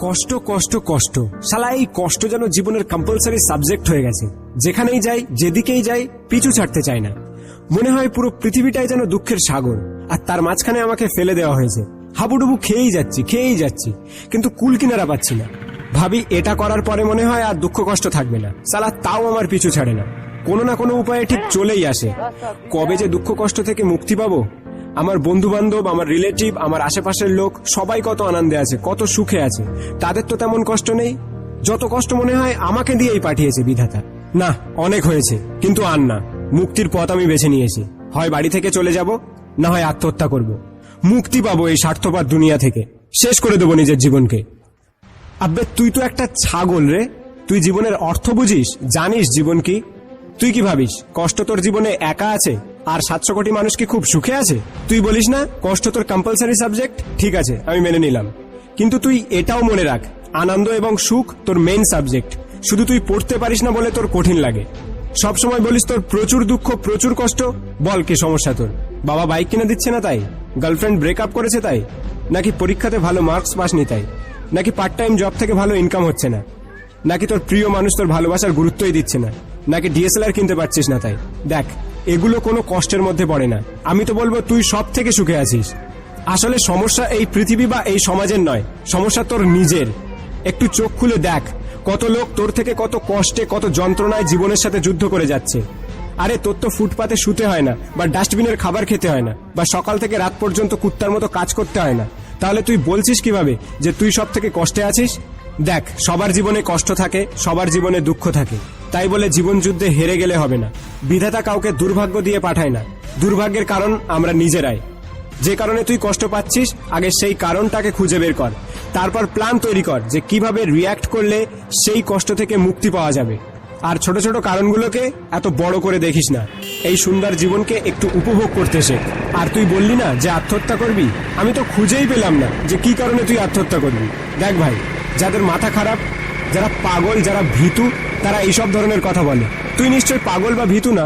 কষ্ট কষ্ট কষ্ট। শালা, এই কষ্ট যেন জীবনের কম্পালসারি সাবজেক্ট হয়ে গেছে। যেখানেই যাই, যেদিকেই যাই, পিছু ছাড়তে চাই না। মনে হয় পুরো পৃথিবীটাই যেন দুঃখের সাগর। আর তার মাঝখানে আমাকে ফেলে দেওয়া হয়েছে। হাবুডুবু খেয়েই যাচ্ছি খেয়েই যাচ্ছি। কিন্তু কুল কিনারা পাচ্ছি না। ভাবি, এটা করার পরে মনে হয় আর দুঃখ, কষ্ট থাকবে না। সালা তাও আমার পিছু ছাড়ে না। কোনো না কোনো উপায়ে ঠিক চলেই আসে। কবে যে দুঃখ, কষ্ট থেকে মুক্তি পাবো? আমার বন্ধু বান্ধব আমার রিলেটিভ আমার আশেপাশের লোক, সবাই কত আনন্দে আছে, কত সুখে আছে। তাদের তো তেমন কষ্ট নেই। যত কষ্ট মনে হয়, আমাকে দিয়েই পাঠিয়েছে বিধাতা। না, অনেক হয়েছে, কিন্তু আর না। মুক্তির পথ আমি বেছে নিয়েছি। হয় বাড়ি থেকে চলে যাব, না হয় আত্মহত্যা করব। মুক্তি পাবো এই স্বার্থপাত দুনিয়া থেকে। শেষ করে দেবো নিজের জীবনকে। আব্বে, তুই তো একটা ছাগল রে। তুই জীবনের অর্থ বুঝিস, জানিস জীবন কি? তুই কি ভাবিস, কষ্ট তোর জীবনে একা আছে? আর সাতশো কোটি মানুষ কি খুব সুখে আছে? তুই বলিস না, কষ্ট তোর কম্পালসারি সাবজেক্ট ঠিক আছে, আমি মেনে নিলাম। কিন্তু তুই এটাও মনে রাখ, আনন্দ এবং সুখ তোর মেইন সাবজেক্ট শুধু তুই পড়তে পারিস না বলে তোর কঠিন লাগে। সব সময় বলিস তোর প্রচুর দুঃখ, প্রচুর কষ্ট। বল কি সমস্যা তোর? বাবা বাইক কিনে দিচ্ছে না তাই? গার্লফ্রেন্ড ব্রেকআপ করেছে তাই? নাকি পরীক্ষাতে ভালো মার্কস পাসনি তাই? নাকি পার্ট টাইম জব থেকে ভালো ইনকাম হচ্ছে না? নাকি তোর প্রিয় মানুষ তোর ভালোবাসার গুরুত্বই দিচ্ছে না? নাকি ডিএসএলআর কিনতে পারছিস না তাই? দেখ এগুলো কোনো কষ্টের মধ্যে পড়ে না। আমি তো বলব তুই সব থেকে সুখে আছিস। আসলে সমস্যা এই পৃথিবী বা এই সমাজের নয়, সমস্যা তোর নিজের। একটু চোখ খুলে দেখ, কত লোক তোর থেকে কত কষ্টে, কত যন্ত্রণায় জীবনের সাথে যুদ্ধ করে যাচ্ছে। আরে তোর তো ফুটপাতে শুতে হয় না, বা ডাস্টবিনের খাবার খেতে হয় না, বা সকাল থেকে রাত পর্যন্ত কুত্তার মতো কাজ করতে হয় না। তাহলে তুই বলছিস কীভাবে যে তুই সব থেকে কষ্টে আছিস? দেখ, সবার জীবনে কষ্ট থাকে, সবার জীবনে দুঃখ থাকে। তাই বলে জীবন যুদ্ধে হেরে গেলে হবে না। বিধাতা কাউকে দুর্ভাগ্য দিয়ে পাঠায় না। দুর্ভাগ্যের কারণ আমরা নিজেরাই। যে কারণে তুই কষ্ট পাচ্ছিস, আগে সেই কারণটাকে খুঁজে বের কর। তারপর প্ল্যান তৈরি কর যে কীভাবে রিয়্যাক্ট করলে সেই কষ্ট থেকে মুক্তি পাওয়া যাবে। আর ছোট ছোট কারণগুলোকে এত বড় করে দেখিস না। এই সুন্দর জীবনকে একটু উপভোগ করতে শেখ। আর তুই বললি না যে আত্মহত্যা করবি? আমি তো খুঁজেই পেলাম না যে কি কারণে তুই আত্মহত্যা করবি। দেখ ভাই। যাদের মাথা খারাপ, যারা পাগল, যারা ভীতু, তারা এইসব ধরনের কথা বলে। তুই নিশ্চয় পাগল বা ভীতু না।